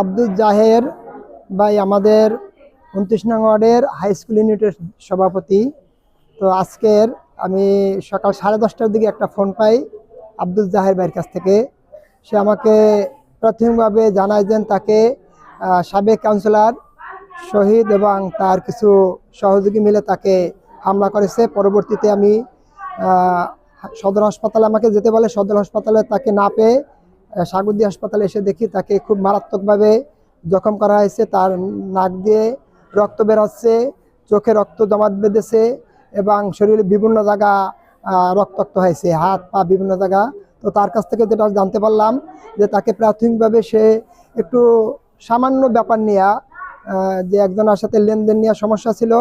আব্দুল জাহের ভাই আমাদের উনত্রিশ নং ওয়ার্ডের হাই স্কুল ইউনিটের সভাপতি। তো আজকের আমি সকাল সাড়ে দশটার দিকে একটা ফোন পাই আব্দুল জাহের ভাইয়ের কাছ থেকে। সে আমাকে প্রাথমিকভাবে জানায় যে তাকে সাবেক কাউন্সিলর শহীদ এবং তার কিছু সহযোগী মিলে তাকে হামলা করেছে। পরবর্তীতে আমি সদর হাসপাতালে আমাকে যেতে বলে, সদর হাসপাতালে তাকে না পেয়ে সাগরদী হাসপাতালে এসে দেখি তাকে খুব মারাত্মকভাবে জখম করা হয়েছে। তার নাক দিয়ে রক্ত বের হচ্ছে চোখে রক্ত জমাট বেঁধেছে এবং শরীরে বিভিন্ন জায়গা রক্তাক্ত হয়েছে, হাত, পা বিভিন্ন জায়গা। তো তার কাছ থেকে যেটা জানতে পারলাম যে তাকে প্রাথমিকভাবে সে একটু সামান্য ব্যাপার নিয়ে যে একজনের সাথে লেনদেন নিয়ে সমস্যা ছিল,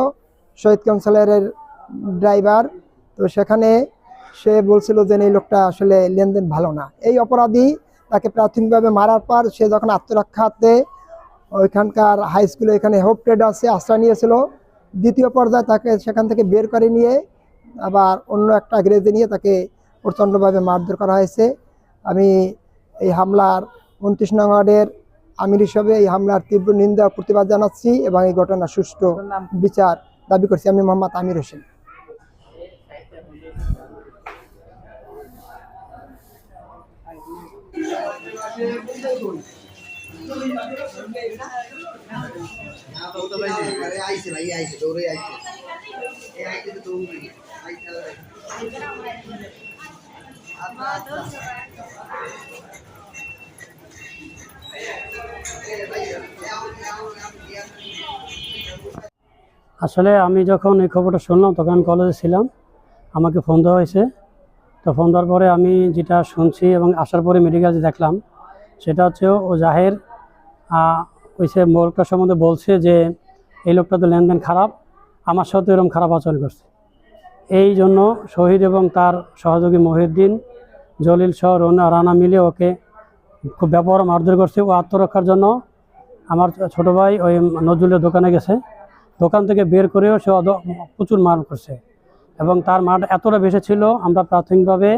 শহীদ কাউন্সিলরের ড্রাইভার। তো সেখানে সে বলছিল যে এই লোকটা আসলে লেনদেন ভালো না। এই অপরাধী তাকে প্রাথমিকভাবে মারার পর সে যখন আত্মরক্ষাতে ওইখানকার হাই স্কুলে এখানে হোপ ট্রেড আছে আশ্রয় নিয়েছিল দ্বিতীয় পর্যায়ে তাকে সেখান থেকে বের করে নিয়ে আবার অন্য একটা গ্রেজে নিয়ে তাকে প্রচণ্ডভাবে মারধর করা হয়েছে। আমি এই হামলার উনত্রিশ নং ওয়ার্ডের আমির হিসাবে এই হামলার তীব্র নিন্দা প্রতিবাদ জানাচ্ছি এবং এই ঘটনার সুষ্ঠু বিচার দাবি করছি আমি মোহাম্মদ আমির হোসেন। আসলে আমি যখন এই খবরটা শুনলাম, তখন কলেজে ছিলাম। আমাকে ফোন দেওয়া হয়েছে। তো ফোন দেওয়ার পরে আমি যেটা শুনছি এবং আসার পরে মেডিকেল দেখলাম সেটা হচ্ছে ও জাহের ওই সে লোকটার সম্বন্ধে বলছে যে, এই লোকটা তো লেনদেন খারাপ, আমার সাথে এরকম খারাপ আচরণ করছে। এই জন্য শহীদ এবং তার সহযোগী মহিউদ্দিন, জলিল সহ রনা, রানা মিলে ওকে খুব ব্যাপার মারধর করছে। ও আত্মরক্ষার জন্য আমার ছোট ভাই ওই নজরুলের দোকানে গেছে। দোকান থেকে বের করেও সে প্রচুর মার করছে। এবং তার মার এতটা বেশি ছিল, আমরা প্রাথমিকভাবে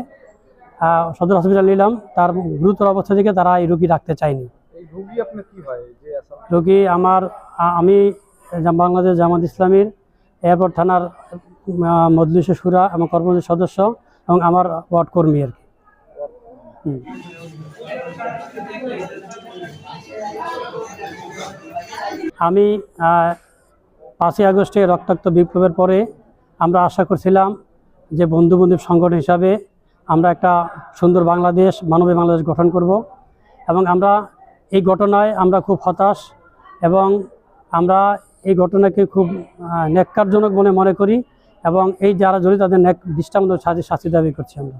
সদর হসপিটাল নিলাম। তার গুরুতর অবস্থা থেকে তারা এই রুগী রাখতে চায়নি। রোগী আমার আমি বাংলাদেশ জামাত ইসলামীর এয়ারপোর্ট থানার মজলিস সুরা এবং কর্মসূচির সদস্য এবং আমার ওয়ার্ড কর্মী আর কি। আমি পাঁচই আগস্টে রক্তাক্ত বিপ্লবের পরে আমরা আশা করছিলাম যে বন্ধু বান্ধব সংগঠন হিসাবে আমরা একটা সুন্দর বাংলাদেশ মানবী বাংলাদেশ গঠন করব এবং আমরা এই ঘটনায় আমরা খুব হতাশ এবং আমরা এই ঘটনাকে খুব ন্যাক্কারজনক বলে মনে করি এবং এই যারা জড়িত তাদের ন্যাক দৃষ্টান্ত শাস্তি দাবি করছি আমরা।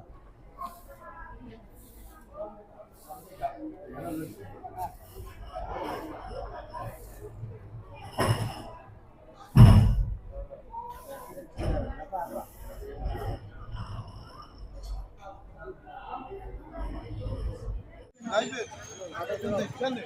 ఇచ్చింది